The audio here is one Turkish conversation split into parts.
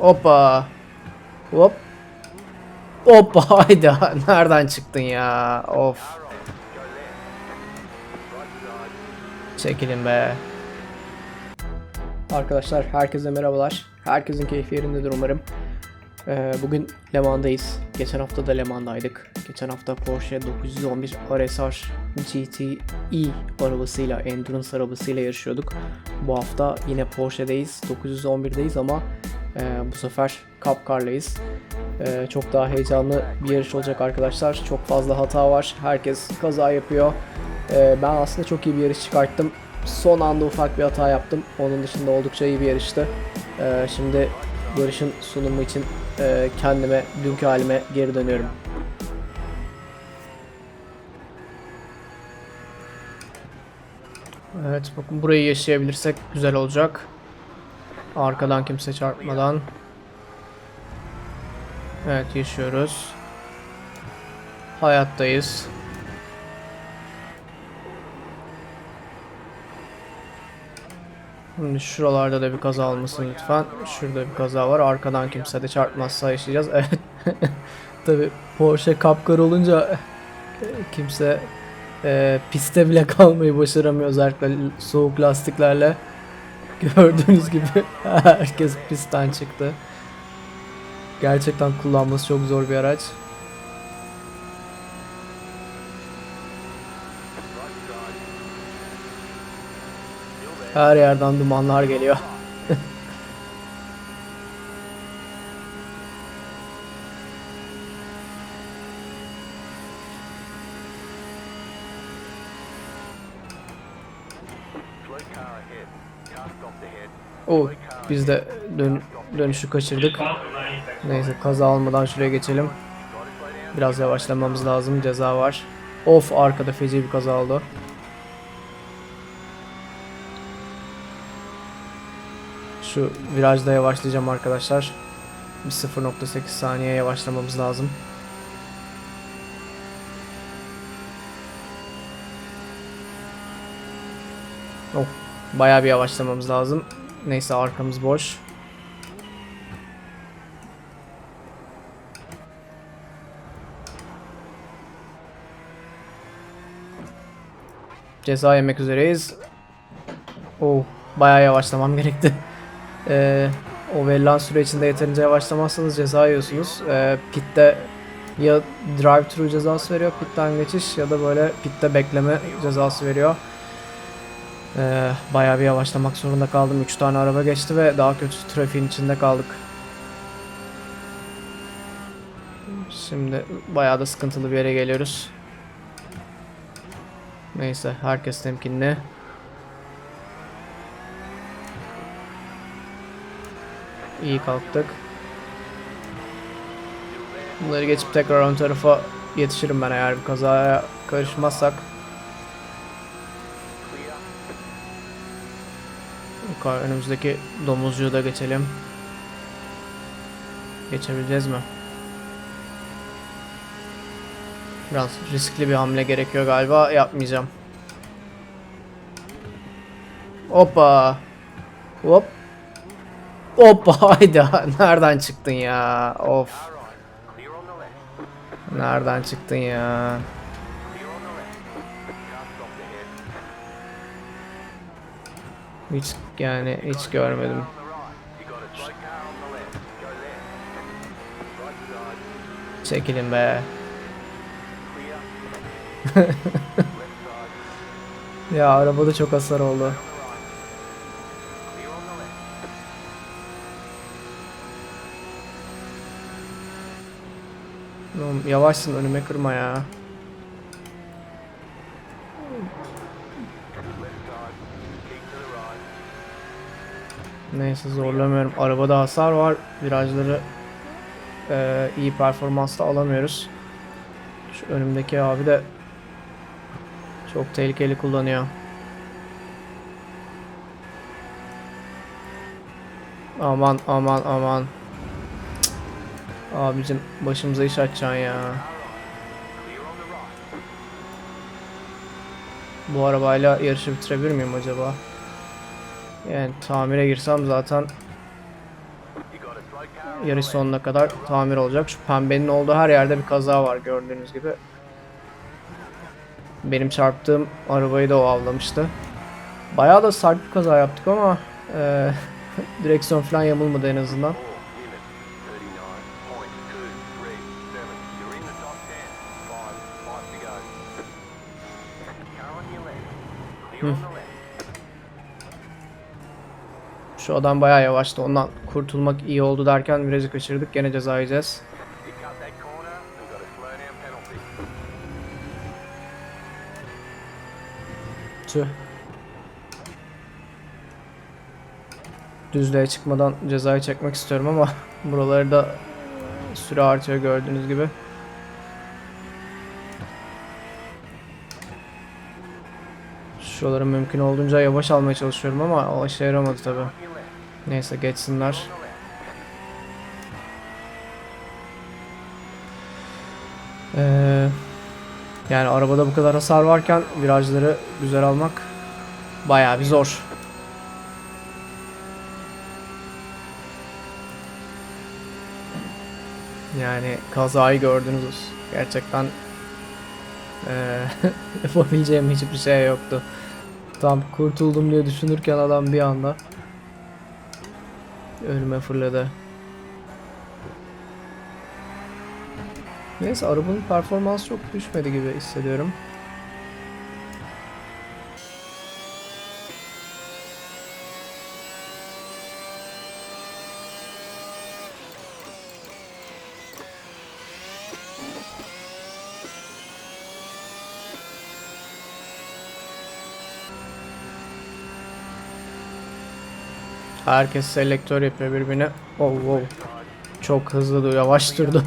Hoppa. Hop. Hoppa hayda. Nereden çıktın ya? Of. Çekilin be. Arkadaşlar herkese merhabalar. Herkesin keyfi yerindedir umarım. Ee, bugün Le Mans'dayız. Geçen hafta da Le Mans'daydık. Geçen hafta Porsche 911 RSR GTE arabasıyla, Endurance arabasıyla yarışıyorduk. Bu hafta yine Porsche'deyiz. 911'deyiz ama e, bu sefer Cup Car'layız. E, çok daha heyecanlı bir yarış olacak arkadaşlar. Çok fazla hata var. Herkes kaza yapıyor. E, ben aslında çok iyi bir yarış çıkarttım. Son anda ufak bir hata yaptım. Onun dışında oldukça iyi bir yarıştı. E, şimdi yarışın sunumu için e, kendime, dünkü halime geri dönüyorum. Evet bakın burayı yaşayabilirsek güzel olacak. Arkadan kimse çarpmadan. Evet yaşıyoruz. Hayattayız. Şimdi şuralarda da bir kaza olmasın lütfen. Şurada bir kaza var. Arkadan kimse de çarpmazsa yaşayacağız. Evet. Tabi Porsche Kapkar olunca kimse e, piste bile kalmayı başaramıyor özellikle soğuk lastiklerle. Gördüğünüz gibi herkes pistten çıktı. Gerçekten kullanması çok zor bir araç. Her yerden dumanlar geliyor. O biz de dön dönüşü kaçırdık. Neyse kaza almadan şuraya geçelim. Biraz yavaşlamamız lazım. Ceza var. Of arkada feci bir kaza oldu. Şu virajda yavaşlayacağım arkadaşlar. Bir 0.8 saniye yavaşlamamız lazım. Oh, bayağı bir yavaşlamamız lazım. Neyse arkamız boş. Ceza yemek üzereyiz. Oh, bayağı yavaşlamam gerekti. Ee, o verilen süre içinde yeterince yavaşlamazsanız ceza yiyorsunuz. Ee, pitte ya drive thru cezası veriyor pitten geçiş ya da böyle pitte bekleme cezası veriyor. Ee, bayağı bir yavaşlamak zorunda kaldım. 3 tane araba geçti ve daha kötü trafiğin içinde kaldık. Şimdi bayağı da sıkıntılı bir yere geliyoruz. Neyse herkes temkinli. İyi kalktık. Bunları geçip tekrar ön tarafa yetişirim ben eğer bir kazaya karışmazsak. Önümüzdeki domuzcuğu da geçelim. Geçebileceğiz mi? Biraz riskli bir hamle gerekiyor galiba. Yapmayacağım. Hoppa. Hop. Hoppa hayda. Nereden çıktın ya? Of. Nereden çıktın ya? Hiç yani hiç görmedim. Çekilin be. ya arabada çok hasar oldu. Oğlum yavaşsın önüme kırma ya. Neyse zorlamıyorum. Arabada hasar var. Virajları eee, iyi performansla alamıyoruz. Şu önümdeki abi de çok tehlikeli kullanıyor. Aman aman aman. Abicim başımıza iş açacaksın ya. Bu arabayla yarışı bitirebilir miyim acaba? Yani tamire girsem zaten yarış sonuna kadar tamir olacak. Şu pembenin olduğu her yerde bir kaza var gördüğünüz gibi. Benim çarptığım arabayı da o avlamıştı. Bayağı da sert bir kaza yaptık ama eee, direksiyon falan yamulmadı en azından. Şu adam bayağı yavaştı. Ondan kurtulmak iyi oldu derken virajı kaçırdık. Gene ceza yiyeceğiz. Tüh. Düzlüğe çıkmadan cezayı çekmek istiyorum ama buraları da süre artıyor gördüğünüz gibi. Şuraları mümkün olduğunca yavaş almaya çalışıyorum ama o işe yaramadı tabi. Neyse geçsinler. Ee, yani arabada bu kadar hasar varken virajları güzel almak bayağı bir zor. Yani kazayı gördünüz. Gerçekten eee yapabileceğim hiçbir şey yoktu. Tam kurtuldum diye düşünürken adam bir anda önüme fırladı. Neyse arabanın performansı çok düşmedi gibi hissediyorum. Herkes selektör yapıyor birbirine. Oh, wow. Çok hızlı dur, yavaş durdu.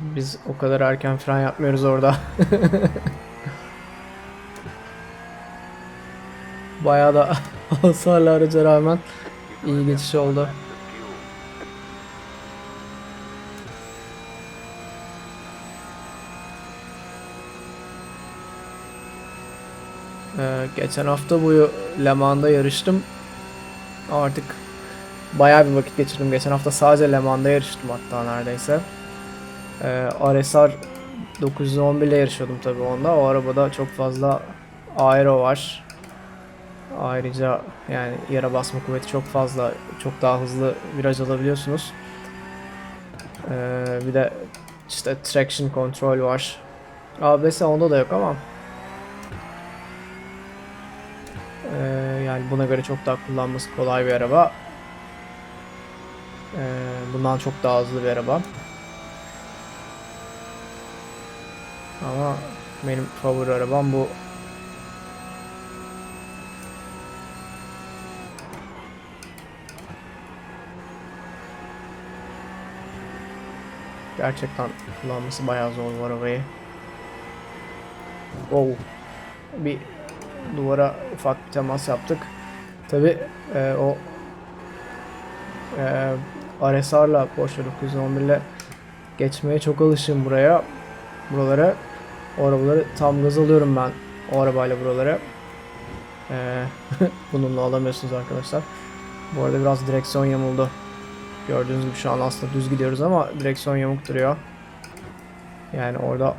Biz o kadar erken fren yapmıyoruz orada. Bayağı da hasarlı araca rağmen iyi geçiş oldu. Ee, geçen hafta boyu Le Mans'da yarıştım. Artık bayağı bir vakit geçirdim. Geçen hafta sadece Le Mans'da yarıştım hatta neredeyse. Ee, RSR 911 ile yarışıyordum tabii onda. O arabada çok fazla aero var. Ayrıca yani yere basma kuvveti çok fazla, çok daha hızlı viraj alabiliyorsunuz. Ee, bir de işte traction control var. ABS onda da yok ama ee, yani buna göre çok daha kullanması kolay bir araba. Ee, bundan çok daha hızlı bir araba. Ama benim favori arabam bu. Gerçekten kullanması bayağı zor bu arabayı. Oh. Bir duvara ufak bir temas yaptık. Tabi e, o e, RSR'la Porsche 911 ile geçmeye çok alışığım buraya. Buralara o arabaları tam gaz alıyorum ben o arabayla buralara. Ee, bununla alamıyorsunuz arkadaşlar. Bu arada biraz direksiyon yamuldu. Gördüğünüz gibi şu an aslında düz gidiyoruz ama direksiyon yamuk duruyor. Yani orada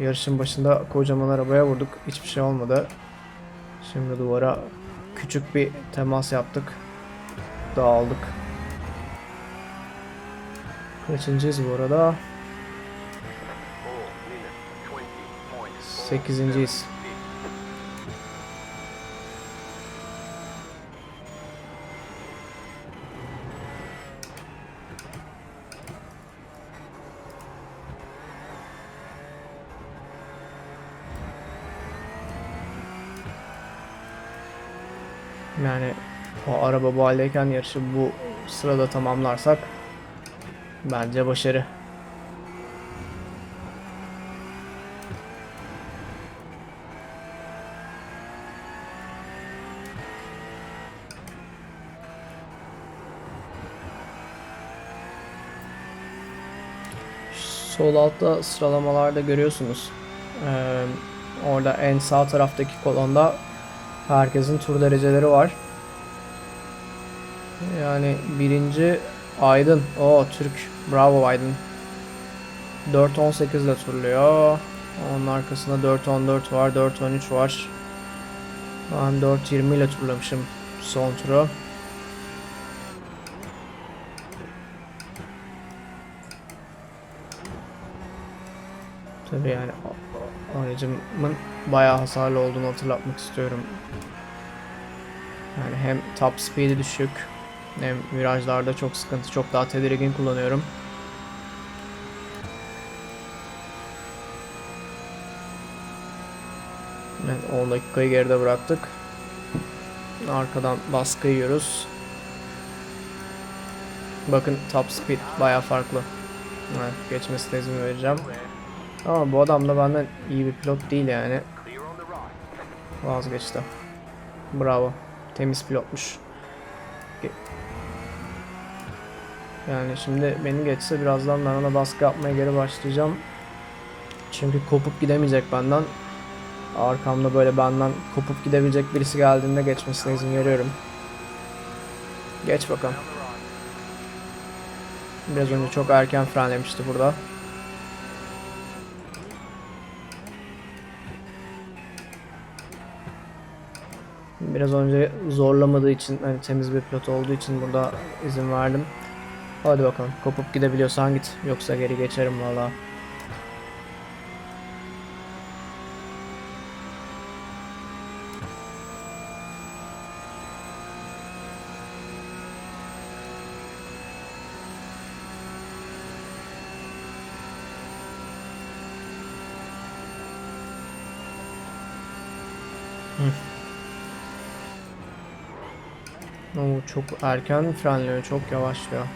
yarışın başında kocaman arabaya vurduk. Hiçbir şey olmadı. Şimdi duvara küçük bir temas yaptık. Dağıldık. Kaçıncıyız bu arada? Sekizinciyiz. Araba bu haldeyken yarışı bu sırada tamamlarsak bence başarı. Sol altta sıralamalarda görüyorsunuz. Ee, orada en sağ taraftaki kolonda herkesin tur dereceleri var. Yani birinci Aydın. O Türk. Bravo Aydın. 4.18 ile turluyor. Onun arkasında 4.14 var. 4.13 var. Ben 4.20 ile turlamışım son turu. Tabii yani aracımın bayağı hasarlı olduğunu hatırlatmak istiyorum. Yani hem top speed'i düşük hem virajlarda çok sıkıntı, çok daha tedirgin kullanıyorum. Evet, 10 dakikayı geride bıraktık. Arkadan baskı yiyoruz. Bakın top speed bayağı farklı. Evet, geçmesine izin vereceğim. Ama bu adam da benden iyi bir pilot değil yani. Vazgeçti. Bravo. Temiz pilotmuş. Ge- Yani şimdi beni geçse birazdan ben ona baskı yapmaya geri başlayacağım. Çünkü kopup gidemeyecek benden. Arkamda böyle benden kopup gidebilecek birisi geldiğinde geçmesine izin veriyorum. Geç bakalım. Biraz önce çok erken frenlemişti burada. Biraz önce zorlamadığı için hani temiz bir pilot olduğu için burada izin verdim. Hadi bakalım kopup gidebiliyorsan git yoksa geri geçerim valla. Oo, çok erken frenliyor, çok yavaşlıyor.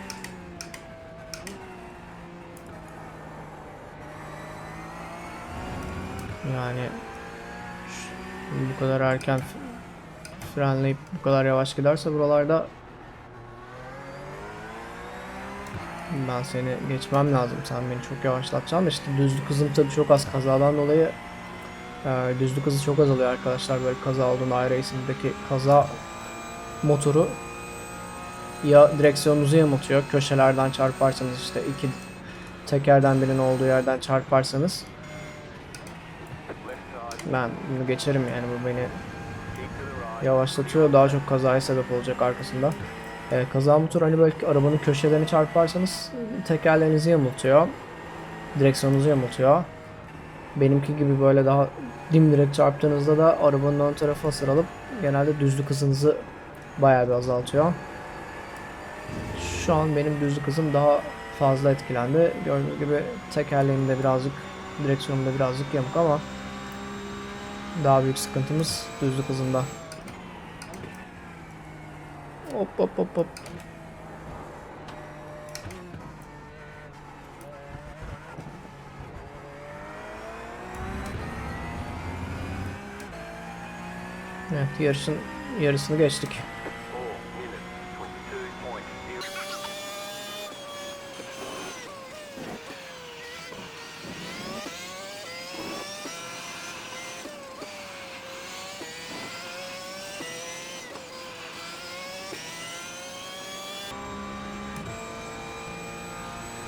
Yani bu kadar erken frenleyip bu kadar yavaş giderse buralarda ben seni geçmem lazım. Sen beni çok yavaşlatacaksın işte düzlük hızım tabii çok az kazadan dolayı e, düzlük hızı çok azalıyor arkadaşlar böyle kaza olduğunda iRacing'deki kaza motoru ya direksiyonunuzu yamultuyor. Köşelerden çarparsanız işte iki tekerden birinin olduğu yerden çarparsanız ben bunu geçerim yani bu beni yavaşlatıyor. Daha çok kazaya sebep olacak arkasında. Ee, kaza motoru hani böyle arabanın köşelerini çarparsanız tekerlerinizi yamultuyor. Direksiyonunuzu yamultuyor. Benimki gibi böyle daha dimdirek çarptığınızda da arabanın ön tarafı hasar alıp genelde düzlük hızınızı bayağı bir azaltıyor. Şu an benim düzlük hızım daha fazla etkilendi. Gördüğünüz gibi tekerleğimde birazcık, direksiyonumda birazcık yamuk ama daha büyük sıkıntımız düzlük hızında. Hop hop hop hop. Evet yarışın yarısını geçtik.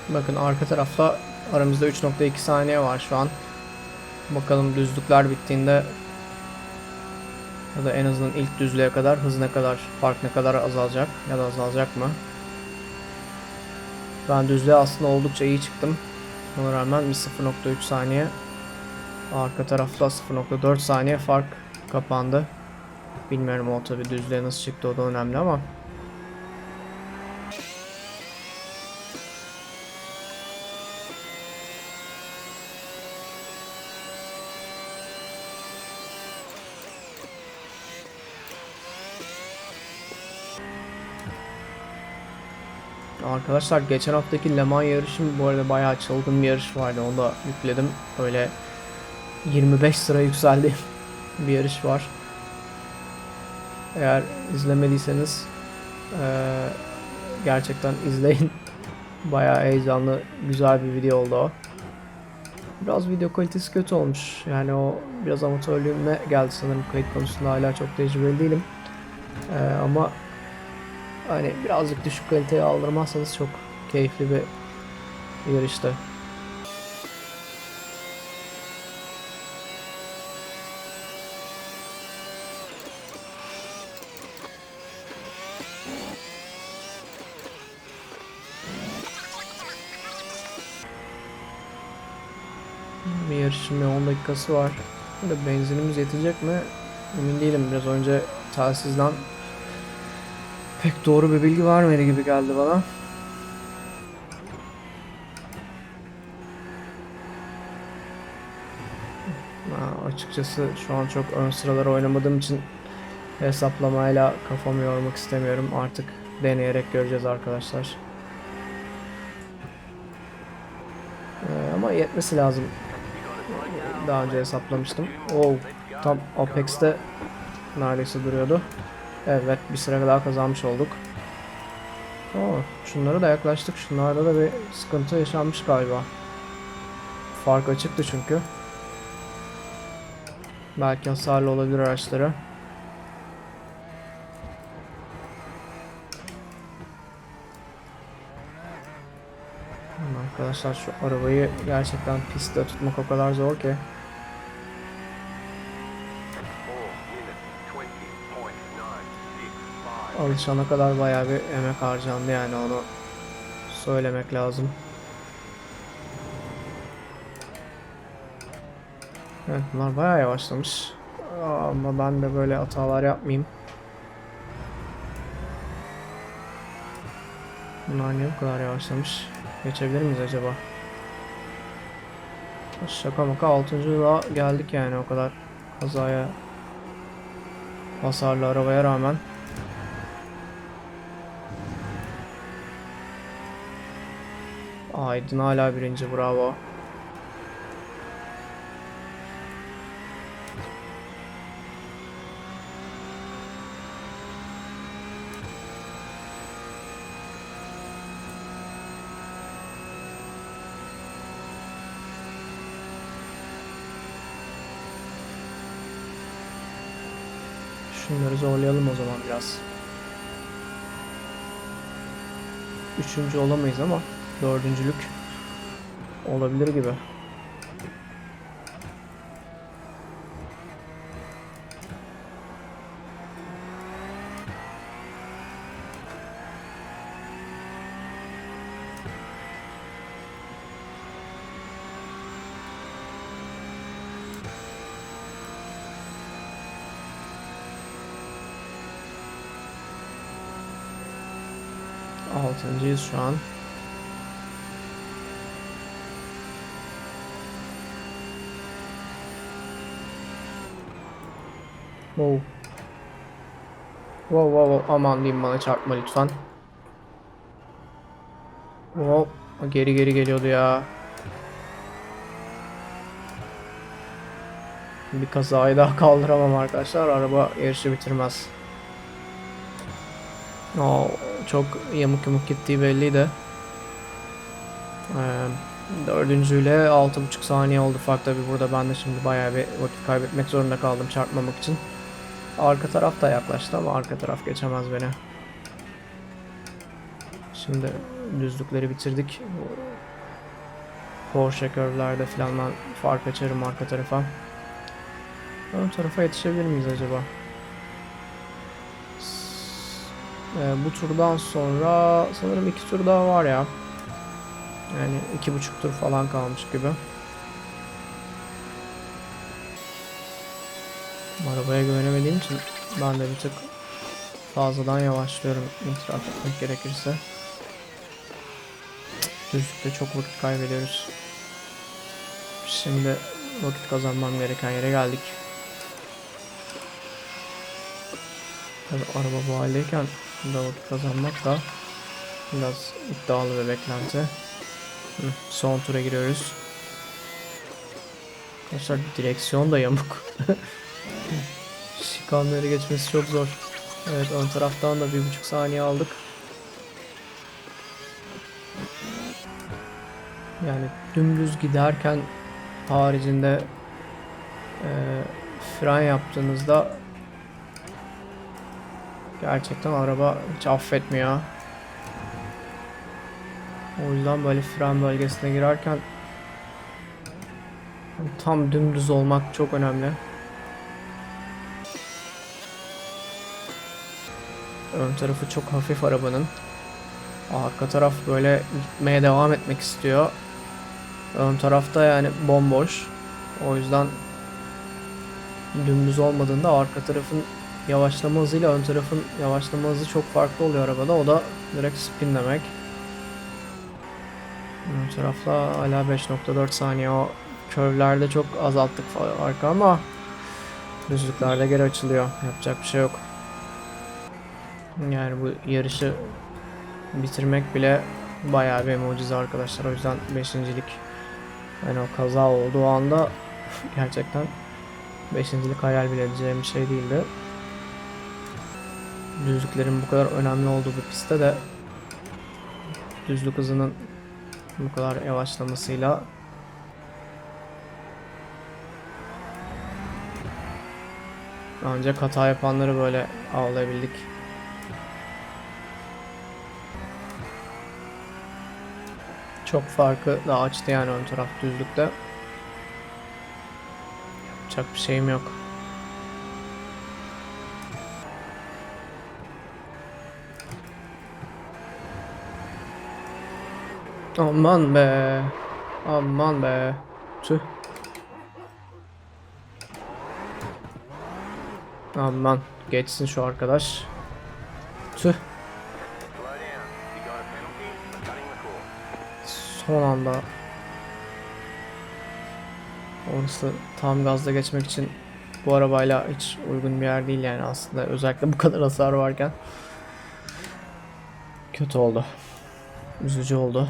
Bakın arka tarafta aramızda 3.2 saniye var şu an. Bakalım düzlükler bittiğinde ya da en azından ilk düzlüğe kadar hız ne kadar, fark ne kadar azalacak ya da azalacak mı? Ben düzlüğe aslında oldukça iyi çıktım. Ona rağmen bir 0.3 saniye arka tarafta 0.4 saniye fark kapandı. Bilmiyorum o tabi düzlüğe nasıl çıktı o da önemli ama Arkadaşlar geçen haftaki Le Mans yarışım bu arada bayağı çılgın bir yarış vardı. Onu da yükledim. Öyle 25 sıra yükseldi bir yarış var. Eğer izlemediyseniz eee, gerçekten izleyin. Bayağı heyecanlı, güzel bir video oldu o. Biraz video kalitesi kötü olmuş. Yani o biraz amatörlüğüme geldi sanırım kayıt konusunda hala çok tecrübeli değilim. Eee, ama hani birazcık düşük kaliteye aldırmazsanız çok keyifli bir yarıştı. Bir yarışın bir 10 dakikası var. Burada benzinimiz yetecek mi? Emin değilim. Biraz önce telsizden pek doğru bir bilgi vermedi gibi geldi bana. Ha, açıkçası şu an çok ön sıralara oynamadığım için hesaplamayla kafamı yormak istemiyorum. Artık deneyerek göreceğiz arkadaşlar. Ee, ama yetmesi lazım. Daha önce hesaplamıştım. Oh, tam Apex'te neredeyse duruyordu. Evet, bir sıra daha kazanmış olduk. Oo, şunlara da yaklaştık. Şunlarda da bir sıkıntı yaşanmış galiba. Fark açıktı çünkü. Belki hasarlı olabilir araçları. Arkadaşlar şu arabayı gerçekten pistte tutmak o kadar zor ki. Alışana kadar bayağı bir emek harcandı yani onu söylemek lazım. Evet bunlar bayağı yavaşlamış. Ama ben de böyle hatalar yapmayayım. Bunlar niye bu kadar yavaşlamış? Geçebilir miyiz acaba? Şaka maka 6. yıla geldik yani o kadar kazaya hasarlı arabaya rağmen. Aydın hala birinci bravo. Şunları zorlayalım o zaman biraz. Üçüncü olamayız ama dördüncülük olabilir gibi. Altıncıyız şu an. Wow. Wow wow wow aman diyeyim bana çarpma lütfen. Wow geri geri geliyordu ya. Bir kazayı daha kaldıramam arkadaşlar. Araba yarışı bitirmez. Oo, çok yamuk yamuk gittiği belliydi. Ee, dördüncüyle altı buçuk saniye oldu fark tabi burada ben de şimdi bayağı bir vakit kaybetmek zorunda kaldım çarpmamak için. Arka taraf da yaklaştı ama arka taraf geçemez beni. Şimdi düzlükleri bitirdik. Porsche curve'lerde falan ben fark açarım arka tarafa. Ön tarafa yetişebilir miyiz acaba? Ee, bu turdan sonra sanırım iki tur daha var ya. Yani iki buçuk tur falan kalmış gibi. Arabaya güvenemediğim için ben de bir tık fazladan yavaşlıyorum itiraf etmek gerekirse. Düzlükte çok vakit kaybediyoruz. Şimdi vakit kazanmam gereken yere geldik. Tabii araba bu haldeyken burada vakit kazanmak da biraz iddialı bir beklenti. Son tura giriyoruz. Arkadaşlar direksiyon da yamuk. Şikanları geçmesi çok zor. Evet ön taraftan da bir buçuk saniye aldık. Yani dümdüz giderken haricinde e, fren yaptığınızda Gerçekten araba hiç affetmiyor. O yüzden böyle fren bölgesine girerken tam dümdüz olmak çok önemli. Ön tarafı çok hafif arabanın. Arka taraf böyle gitmeye devam etmek istiyor. Ön tarafta yani bomboş. O yüzden dümdüz olmadığında arka tarafın yavaşlama hızıyla ön tarafın yavaşlama hızı çok farklı oluyor arabada. O da direkt spin demek. Ön tarafla hala 5.4 saniye o curve'lerde çok azalttık farkı ama düzlüklerde geri açılıyor. Yapacak bir şey yok. Yani bu yarışı bitirmek bile bayağı bir mucize arkadaşlar. O yüzden beşincilik yani o kaza olduğu anda gerçekten beşincilik hayal bile edeceğim bir şey değildi. Düzlüklerin bu kadar önemli olduğu bir pistte de düzlük hızının bu kadar yavaşlamasıyla ancak hata yapanları böyle avlayabildik. Çok farkı da açtı yani ön taraf düzlükte. Yapacak bir şeyim yok. Aman be. Aman be. Tüh. Aman geçsin şu arkadaş. Tüh. Son anda Orası tam gazla geçmek için bu arabayla hiç uygun bir yer değil yani aslında özellikle bu kadar hasar varken kötü oldu. Üzücü oldu.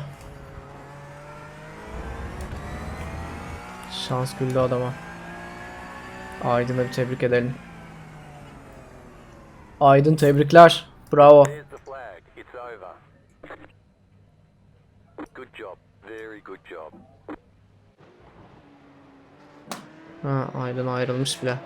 Şans güldü adama. Aydın'ı bir tebrik edelim. Aydın tebrikler. Bravo. Good job. Ha, Aydın ayrılmış bile.